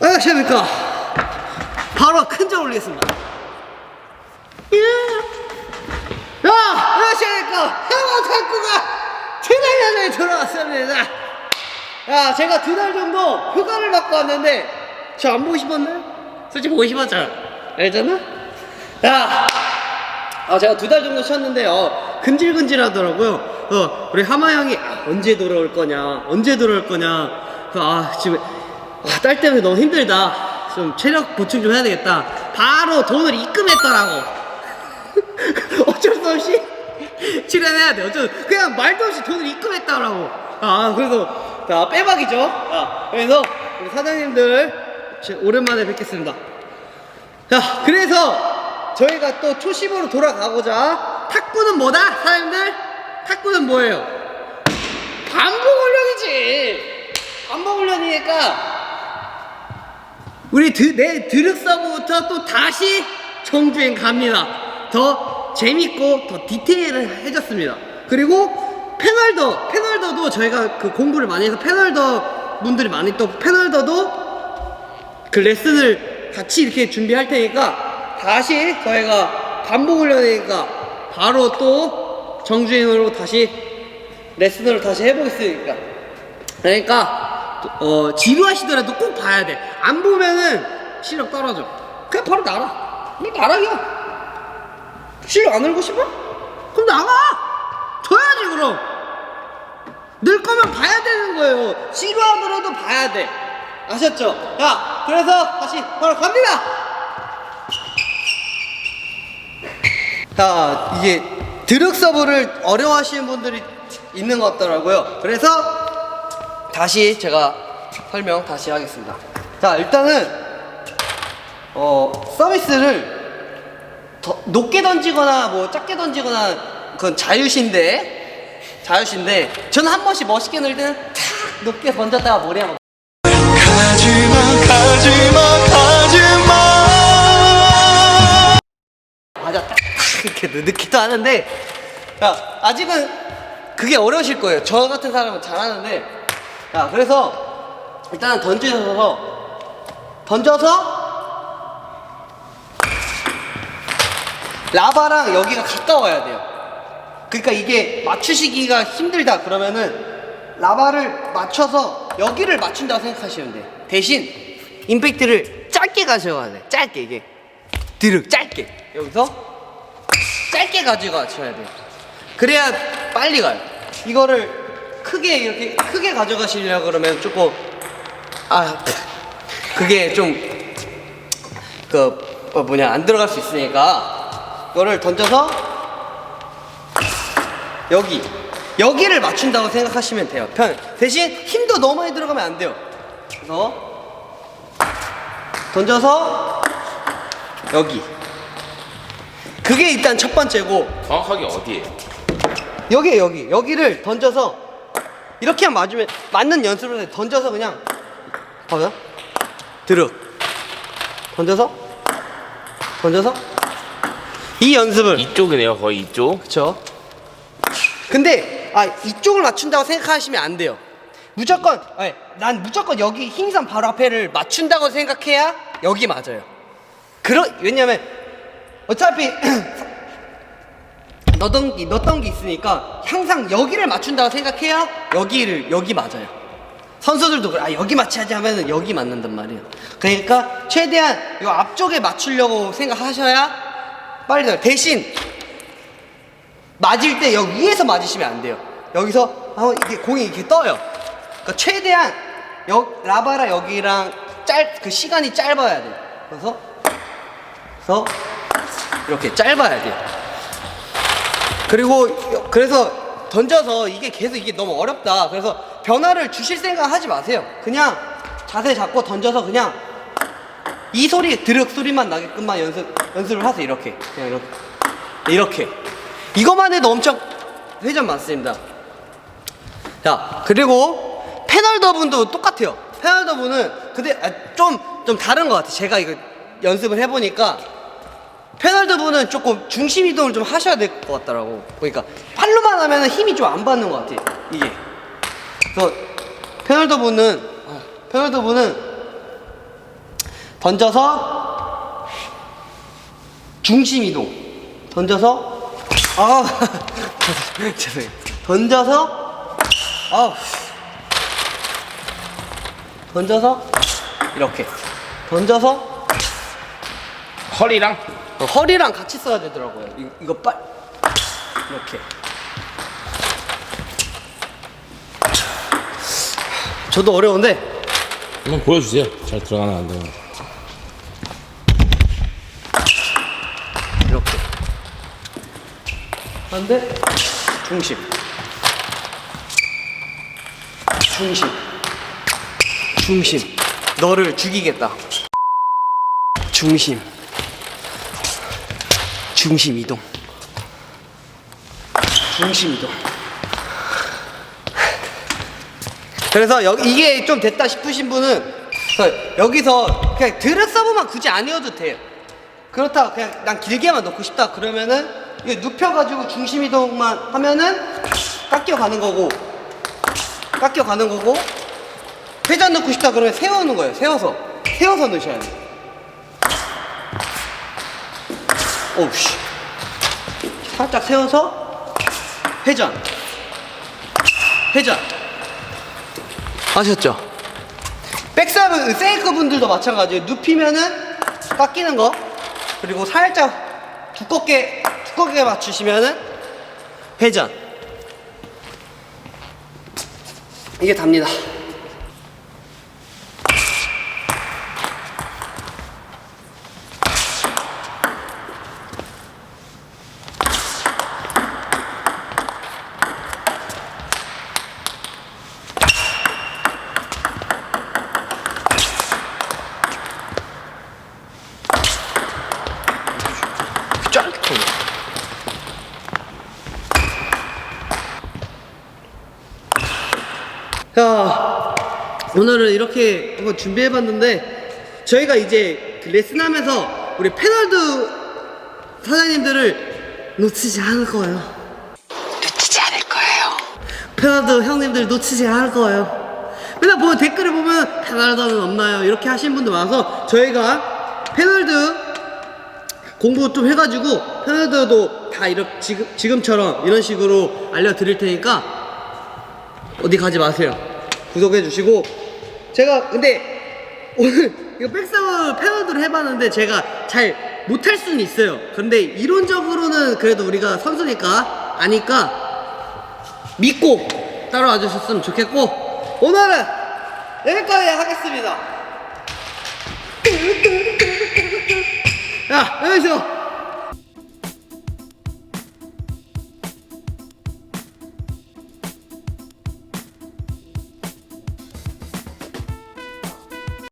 안녕하십니까 바로 큰점 올리겠습니다 예. 야 안녕하십니까 해마 탁구가 최대년에 돌아왔습니다 야 제가 두 달 정도 휴가를 받고 왔는데 저 안 보고 싶었나요? 솔직히 보고 싶었잖아 알잖아? 야 아, 제가 두 달 정도 쉬었는데, 어, 근질근질하더라고요. 어, 우리 하마 형이 아, 언제 돌아올 거냐, 언제 돌아올 거냐. 그, 아, 지금, 아, 딸 때문에 너무 힘들다. 좀 체력 보충 좀 해야 되겠다. 바로 돈을 입금했더라고. 어쩔 수 없이 출연해야 돼. 어쩔 수, 그냥 말도 없이 돈을 입금했더라고. 아, 그래서, 자, 빼박이죠. 아, 그래서, 우리 사장님들, 제- 오랜만에 뵙겠습니다. 자, 그래서 저희가 또 초심으로 돌아가고자 탁구는 뭐다? 사장님들? 탁구는 뭐예요? 반복 훈련이지. 반복 훈련이니까 우리 드, 내 드륵 서브부터 또 다시 정주행 갑니다. 더 재밌고 더 디테일해졌습니다. 그리고 패널더, 패널더도 저희가 그 공부를 많이 해서 패널더 분들이 많이 또 패널더도 그 레슨을 같이 이렇게 준비할 테니까 다시 저희가 반복 훈련이니까 바로 또 정주행으로 다시 레슨을 다시 해보겠으니까 그러니까 어 지루하시더라도 꼭 봐야 돼안 보면은 실력 떨어져 그냥 바로 나라 이 나락이야 실력 안 늘고 싶어? 그럼 나가 져야지 그럼 늘 거면 봐야 되는 거예요. 지루하더라도 봐야 돼. 아셨죠? 자, 그래서 다시 바로 갑니다. 자, 이게 드륵 서브를 어려워하시는 분들이 있는 것 같더라고요. 그래서 다시 제가 설명 다시 하겠습니다. 자, 일단은 어, 서비스를 더 높게 던지거나 뭐 작게 던지거나 그건 자유신데 자유신데 저는 한 번씩 멋있게 넣을 때는 탁 높게 던졌다가 머리 한번 가지마 가지마 가 이렇게 넣기도 하는데 야 아직은 그게 어려우실 거예요. 저 같은 사람은 잘하는데. 야 그래서 일단 던지셔서 던져서 라바랑 여기가 가까워야 돼요. 그러니까 이게 맞추시기가 힘들다 그러면은 라바를 맞춰서 여기를 맞춘다고 생각하시면 돼요 대신 임팩트를 짧게 가셔야 돼. 짧게 이게. 드륵 짧게. 여기서 짧게 가져가 쳐야 돼요. 그래야 빨리 가요. 이거를 크게 이렇게 크게 가져가시려 그러면 조금 아 그게 좀그 어, 뭐냐 안 들어갈 수 있으니까 이거를 던져서 여기 여기를 맞춘다고 생각하시면 돼요. 편 대신 힘도 너무 많이 들어가면 안 돼요. 그래서 던져서 여기 그게 일단 첫 번째고 정확하게 어디에요? 여기 여기. 여기를 던져서 이렇게만 맞으면 맞는 연습을 해. 던져서 그냥 봐요. 들어 던져서 던져서 이 연습을. 이쪽이네요 거의 이쪽? 그쵸? 근데 아 이쪽을 맞춘다고 생각하시면 안 돼요. 무조건 아니, 난 무조건 여기 흰선 바로 앞에를 맞춘다고 생각해야 여기 맞아요. 그러 왜냐면 어차피 넣던 게 넣던 게 있으니까 항상 여기를 맞춘다고 생각해야 여기를 여기 맞아요 선수들도 그래 아 여기 맞춰야지 하면은 여기 맞는단 말이에요 그러니까 최대한 이 앞쪽에 맞추려고 생각하셔야 빨리 돼 대신 맞을 때 여기 위에서 맞으시면 안 돼요. 여기서 어, 이게 공이 이렇게 떠요. 그러니까 최대한 여, 라바라 여기랑 짧 그 시간이 짧아야 돼요. 그래서 그래서 이렇게 짧아야 돼요. 그리고 여- 그래서 던져서 이게 계속 이게 너무 어렵다. 그래서 변화를 주실 생각 하지 마세요. 그냥 자세 잡고 던져서 그냥 이 소리 드륵 소리만 나게끔만 연습 연습을 하세요. 이렇게 그냥 이렇게 이렇게 이것만 해도 엄청 회전 많습니다. 자 그리고 패널 더 분도 똑같아요. 패널 더 분은 근데 좀좀 좀 다른 것 같아 요. 제가 이거 연습을 해보니까 패널 더분은 조금 중심 이동을 좀 하셔야 될 것 같더라고. 그러니까 팔로만 하면 힘이 좀 안 받는 것 같아요. 이게. 그래서 페널더분은 아, 페널더분은 던져서 중심 이동. 던져서 아 죄송해요. 던져서 아 던져서 이렇게. 던져서. 허리랑? 어, 허리랑 같이 써야 되더라고요. 이, 이거 빨 이렇게. 저도 어려운데? 한번 보여주세요. 잘 들어가나 안 들어가나. 이렇게. 한데 중심. 중심. 중심. 너를 죽이겠다. 중심 중심 이동. 중심 이동. 그래서 여기 이게 좀 됐다 싶으신 분은 여기서 그냥 드랙 서브만 굳이 안 해도 돼요. 그렇다 그냥 난 길게만 넣고 싶다 그러면은 이거 눕혀가지고 중심 이동만 하면은 깎여 가는 거고 깎여 가는 거고 회전 넣고 싶다 그러면 세우는 거예요. 세워서. 세워서 넣으셔야 돼요 오우씨 살짝 세워서 회전 회전 아셨죠? 백서브 세이크 분들도 마찬가지예요. 눕히면은 깎이는 거 그리고 살짝 두껍게 두껍게 맞추시면은 회전 이게 답니다. 쫙 돌려. 자, 오늘은 이렇게 한번 준비해봤는데 저희가 이제 그 레슨하면서 우리 패널드 사장님들을 놓치지 않을 거예요. 놓치지 않을 거예요. 패널드 형님들 놓치지 않을 거예요. 맨날 보면 댓글을 보면 패널드는 없나요? 이렇게 하시는 분들 많아서 저희가 패널드 공부 좀 해가지고 패널드도 다 이렇게 지금, 지금처럼 이런 식으로 알려드릴 테니까 어디 가지 마세요. 구독해 주시고 제가 근데 오늘 이거 백사वर 패널드를 해봤는데 제가 잘 못할 수는 있어요. 그런데 이론적으로는 그래도 우리가 선수니까 아니까 믿고 따라와 주셨으면 좋겠고 오늘은 여기까지 하겠습니다. 야, 여기서